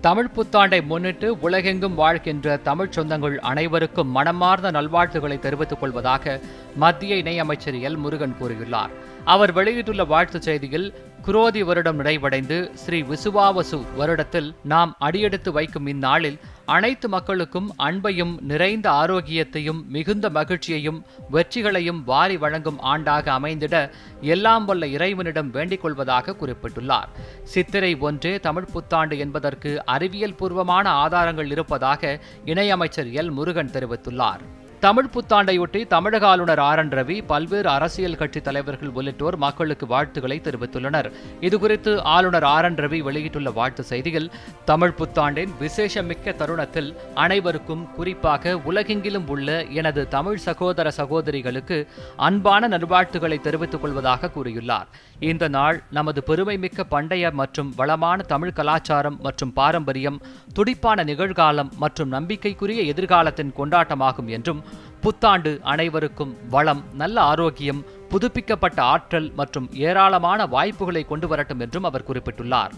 தமிழ் புத்தாண்டை முன்னிட்டு உலகெங்கும் வாழ்கின்ற தமிழ் சொந்தங்கள் அனைவருக்கும் மனமார்ந்த நல்வாழ்த்துக்களை தெரிவித்துக் கொள்வதாக மத்திய இணையமைச்சர் எல். முருகன் கூறியுள்ளார். அவர் வெளியிட்டுள்ள வாழ்த்துச் செய்தியில் குரோதி வருடம் நிறைவடைந்து ஸ்ரீ விசுவாவசு வருடத்தில் நாம் அடியெடுத்து வைக்கும் இந்நாளில் அனைத்து மக்களுக்கும் அன்பையும் நிறைந்த ஆரோக்கியத்தையும் மிகுந்த மகிழ்ச்சியையும் வெற்றிகளையும் வாரி வழங்கும் ஆண்டாக அமைந்திட எல்லாம் வல்ல இறைவனிடம் வேண்டிக் கொள்வதாக குறிப்பிட்டுள்ளார். சித்திரை ஒன்றே தமிழ் புத்தாண்டு என்பதற்கு அறிவியல் பூர்வமான ஆதாரங்கள் இருப்பதாக இணையமைச்சர் எல் முருகன் தெரிவித்துள்ளார். தமிழ் புத்தாண்டையொட்டி தமிழக ஆளுநர் ஆர் என் ரவி பல்வேறு அரசியல் கட்சி தலைவர்கள் உள்ளிட்டோர் மக்களுக்கு வாழ்த்துக்களை தெரிவித்துள்ளனர். இதுகுறித்து ஆளுநர் ஆர் என் ரவி வெளியிட்டுள்ள வாழ்த்து செய்தியில் தமிழ் புத்தாண்டின் விசேஷமிக்க தருணத்தில் அனைவருக்கும் குறிப்பாக உலகெங்கிலும் உள்ள எனது தமிழ் சகோதர சகோதரிகளுக்கு அன்பான நல்வாழ்த்துக்களை தெரிவித்துக் கொள்வதாக கூறியுள்ளார். இந்த நாள் நமது பெருமைமிக்க பண்டைய மற்றும் வளமான தமிழ் கலாச்சாரம் மற்றும் பாரம்பரியம் துடிப்பான நிகழ்காலம் மற்றும் நம்பிக்கைக்குரிய எதிர்காலத்தின் கொண்டாட்டமாகும் என்றும் புத்தாண்டு அனைவருக்கும் வளம் நல்ல ஆரோக்கியம் புதுப்பிக்கப்பட்ட ஆற்றல் மற்றும் ஏராளமான வாய்ப்புகளை கொண்டு வரட்டும் என்றும் அவர் குறிப்பிட்டுள்ளார்.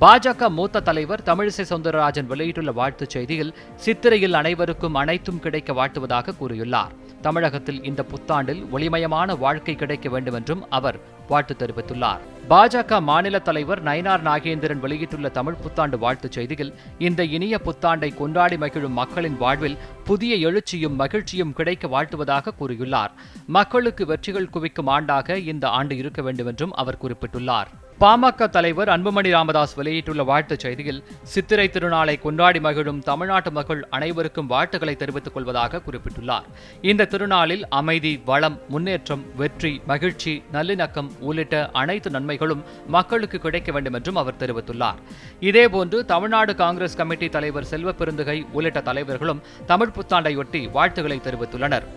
பாஜக மூத்த தலைவர் தமிழிசை சவுந்தரராஜன் வெளியிட்டுள்ள வாழ்த்துச் செய்தியில் சித்திரையில் அனைவருக்கும் அனைத்தும் கிடைக்க வாழ்த்துவதாக கூறியுள்ளார். தமிழகத்தில் இந்த புத்தாண்டில் ஒளிமயமான வாழ்க்கை கிடைக்க வேண்டும் என்றும் அவர் வாழ்த்து தெரிவித்துள்ளார். பாஜக மாநில தலைவர் நயினார் நாகேந்திரன் வெளியிட்டுள்ள தமிழ் புத்தாண்டு வாழ்த்துச் செய்தியில் இந்த இனிய புத்தாண்டை கொண்டாடி மகிழும் மக்களின் வாழ்வில் புதிய எழுச்சியும் மகிழ்ச்சியும் கிடைக்க வாழ்த்துவதாக கூறியுள்ளார். மக்களுக்கு வெற்றிகள் குவிக்கும் ஆண்டாக இந்த ஆண்டு இருக்க வேண்டும் என்றும் அவர் குறிப்பிட்டுள்ளார். பாமக தலைவர் அன்புமணி ராமதாஸ் வெளியிட்டுள்ள வாழ்த்துச் செய்தியில் சித்திரை திருநாளை கொண்டாடி மகிழும் தமிழ்நாட்டு மக்கள் அனைவருக்கும் வாழ்த்துக்களை தெரிவித்துக் கொள்வதாக குறிப்பிட்டுள்ளார். இந்த திருநாளில் அமைதி வளம் முன்னேற்றம் வெற்றி மகிழ்ச்சி நல்லிணக்கம் உள்ளிட்ட அனைத்து நன்மைகளும் மக்களுக்கு கிடைக்க வேண்டும் என்றும் அவர் தெரிவித்துள்ளார். இதேபோன்று தமிழ்நாடு காங்கிரஸ் கமிட்டி தலைவர் செல்வ பெருந்துகை உள்ளிட்ட தலைவர்களும் தமிழ் புத்தாண்டையொட்டி வாழ்த்துக்களை தெரிவித்துள்ளனர்.